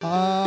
Ah. Uh...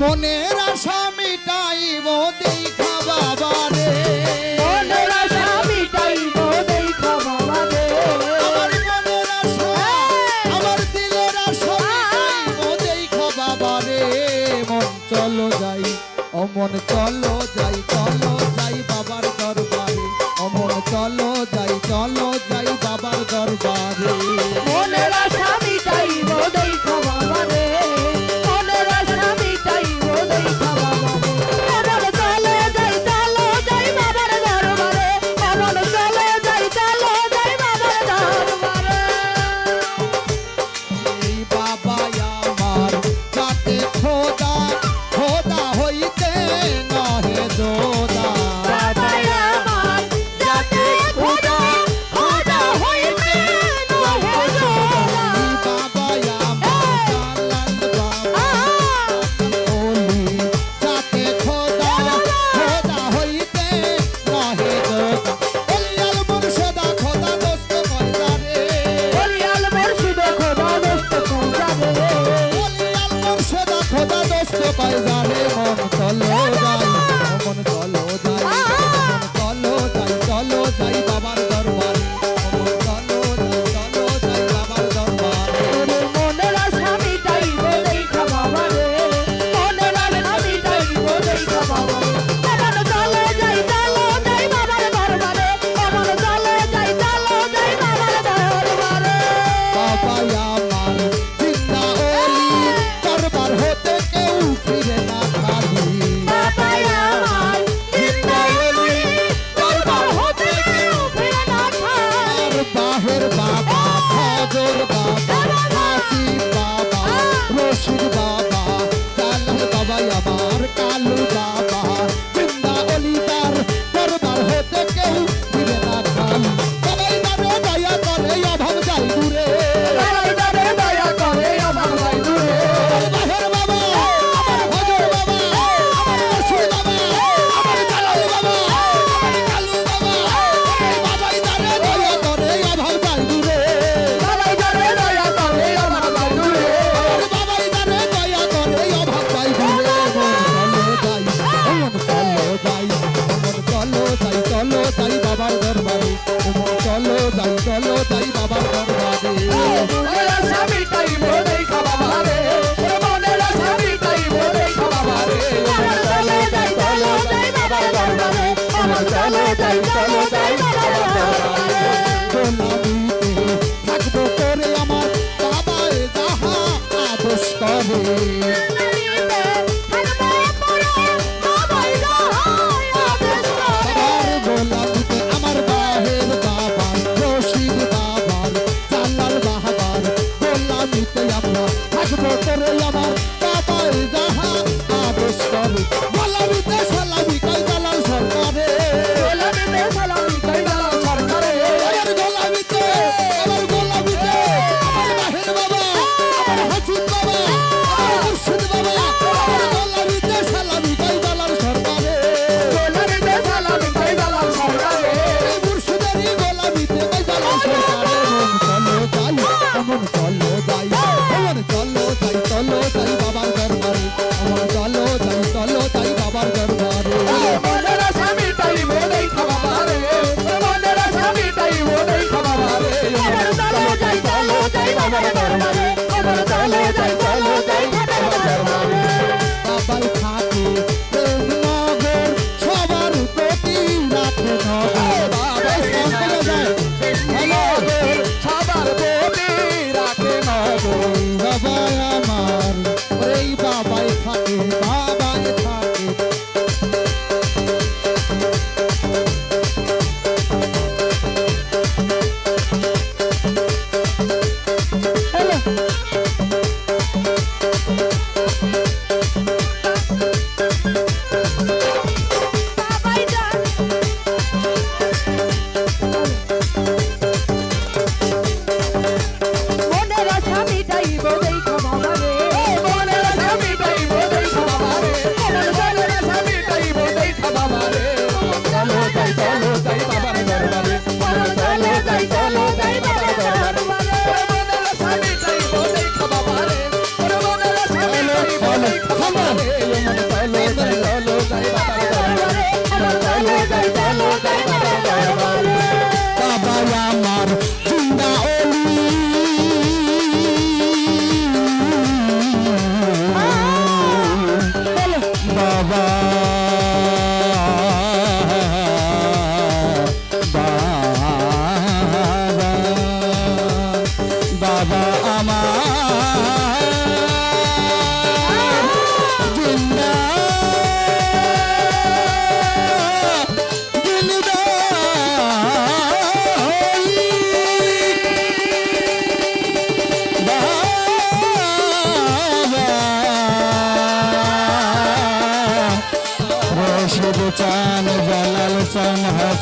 মনের আশা মিটাইব দেখা বাবা রে মনের আশা মিটাইব দেখা বাবা রে আমার মনের আশা আমার মন চলো যাই অমন চলো যাই চলো চলো যাই চলো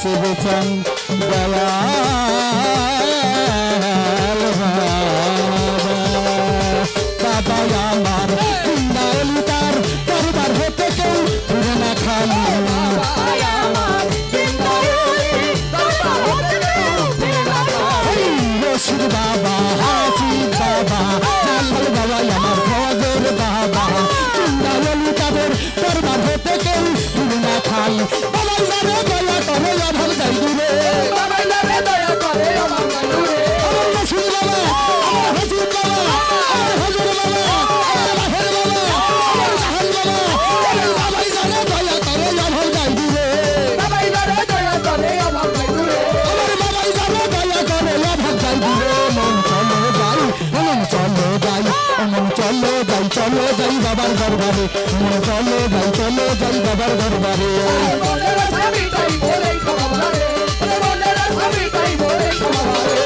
আছে বেচান দয়া চলো যাই বাবার দরবারে মন চলো যাই চলো যাই বাবার দরবারে। মনেরা তাই বলে সবাবারে মনেরা তাই বলে সবাবারে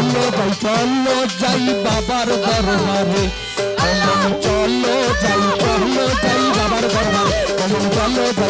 চলো চলো যাই বাবার দরবারে। চলো যাই চলো যাই বাবার দরবারে। চলো যাই